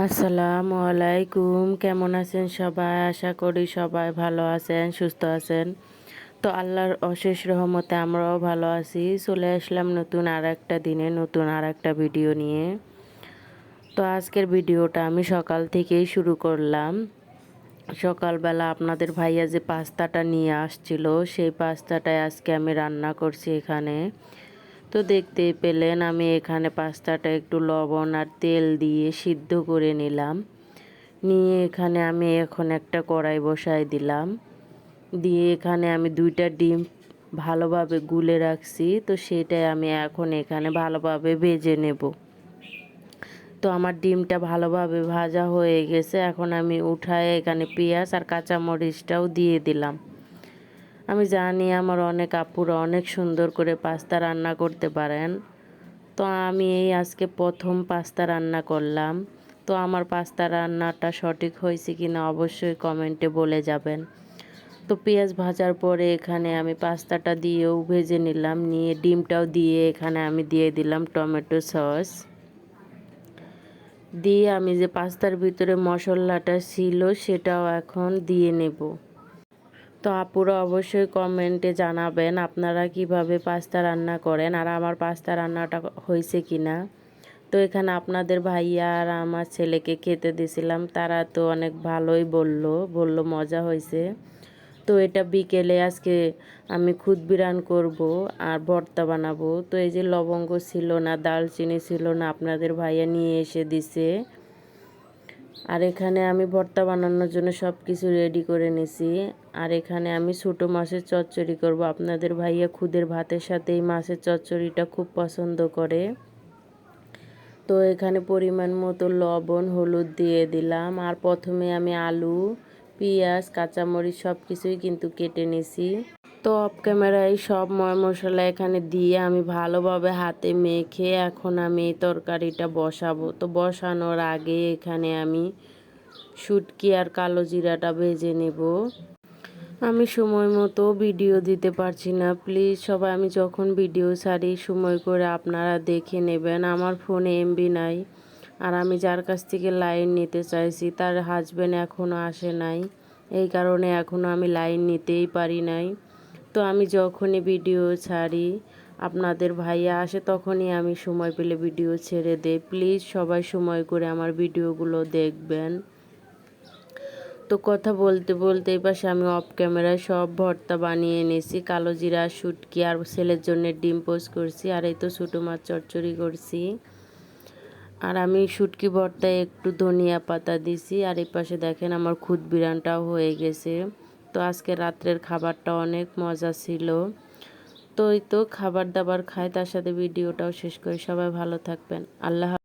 আসসালামু আলাইকুম। কেমন আছেন সবাই? আশা করি সবাই ভালো আছেন, সুস্থ আছেন। তো আল্লাহর অশেষ রহমতে আমরাও ভালো আছি। চলে আসলাম নতুন আর একটা দিনে, নতুন আর একটা ভিডিও নিয়ে। তো আজকের ভিডিওটা আমি সকাল থেকেই শুরু করলাম। সকালবেলা আপনাদের ভাইয়া যে পাস্তাটা নিয়ে আসছিল, সেই পাস্তাটাই আজকে আমি রান্না করছি এখানে। তো দেখতেই পেলেন, আমি এখানে পাস্তাটা একটু লবণ আর তেল দিয়ে সিদ্ধ করে নিলাম। নিয়ে এখানে আমি এখন একটা কড়াই বসাই দিলাম। দিয়ে এখানে আমি দুইটা ডিম ভালোভাবে গুলে রাখছি, তো সেটাই আমি এখন এখানে ভালোভাবে ভেজে নেব। তো আমার ডিমটা ভালোভাবে ভাজা হয়ে গেছে, এখন আমি উঠায় এখানে পেঁয়াজ আর কাঁচামরিচটাও দিয়ে দিলাম। আমি জানি আমার অনেক আপুরা অনেক সুন্দর করে পাস্তা রান্না করতে পারেন। তো আমি এই আজকে প্রথম পাস্তা রান্না করলাম। তো আমার পাস্তা রান্নাটা সঠিক হয়েছে কি না অবশ্যই কমেন্টে বলে যাবেন। তো পেঁয়াজ ভাজার পরে এখানে আমি পাস্তাটা দিয়েও ভেজে নিলাম, নিয়ে ডিমটাও দিয়ে এখানে আমি দিয়ে দিলাম টমেটো সস। দিয়ে আমি যে পাস্তার ভিতরে মশলাটা ছিল সেটাও এখন দিয়ে নেব। তো আপুরা অবশ্যই কমেন্টে জানাবেন আপনারা কীভাবে পাস্তা রান্না করেন আর আমার পাস্তা রান্নাটা হয়েছে কি না তো এখানে আপনাদের ভাইয়া আর আমার ছেলেকে খেতে দিছিলাম তারা তো অনেক ভালোই বলল বলল মজা হয়েছে। তো এটা বিকেলে আজকে আমি খুদ বিরান করব আর ভর্তা বানাবো। তো এই যে লবঙ্গ ছিল না, দালচিনি ছিল না, আপনাদের ভাইয়া নিয়ে এসে দিছে। আর এখানে আমি ভর্তা বানানোর জন্য সব কিছু রেডি করে নিছি। আর এখানে আমি ছোটো মাছের চচ্চড়ি করব। আপনাদের ভাইয়া খুদের ভাতের সাথে এই মাছের চচ্চড়িটা খুব পছন্দ করে। তো এখানে পরিমাণ মতো লবণ, হলুদ দিয়ে দিলাম। আর প্রথমে আমি আলু পেঁয়াজ, কাঁচামরিচ সব কিছুই কিন্তু কেটে নিছি। তো অফ ক্যামেরায় সব ময় মশলা এখানে দিয়ে আমি ভালোভাবে হাতে মেখে এখন আমি এই তরকারিটা বসাবো। তো বসানোর আগে এখানে আমি শুটকি আর কালো জিরাটা ভেজে নেব। আমি সময় মতো ভিডিও দিতে পারছি না। প্লিজ সবাই, আমি যখন ভিডিও ছাড়ি, সময় করে আপনারা দেখে নেবেন। আমার ফোনে এমবি নাই। আর আমি যার কাছ থেকে লাইন নিতে চাইছি, তার হাজব্যান্ড এখনও আসে নাই। এই কারণে এখনও আমি লাইন নিতেই পারি নাই। তো আমি যখনই ভিডিও ছাড়ি, আপনাদের ভাইয়া আসে তখনই আমি সময় পেলে ভিডিও ছেড়ে দেই। প্লিজ সবাই সময় করে আমার ভিডিওগুলো দেখবেন। তো কথা বলতে বলতে পাশে আমি অফ ক্যামেরায় সব ভর্তা বানিয়ে এনেছি কালো জিরা, শুটকি আর ছেলের জন্য ডিম পোস্ট করছি। আর এই তো ছোটো মাছ চচ্চড়ি করছি। আর আমি শুটকি ভর্তায় একটু ধনিয়া পাতা দিছি, আর এই পাশে দেখেন আমার খুদ বিরানটাও হয়ে গেছে। তো আজকে রাত্রের খাবারটা অনেক মজা ছিল। তো এই তো খাবার দাবার খায়, তার সাথে ভিডিওটাও শেষ করে। সবাই ভালো থাকবেন। আল্লাহ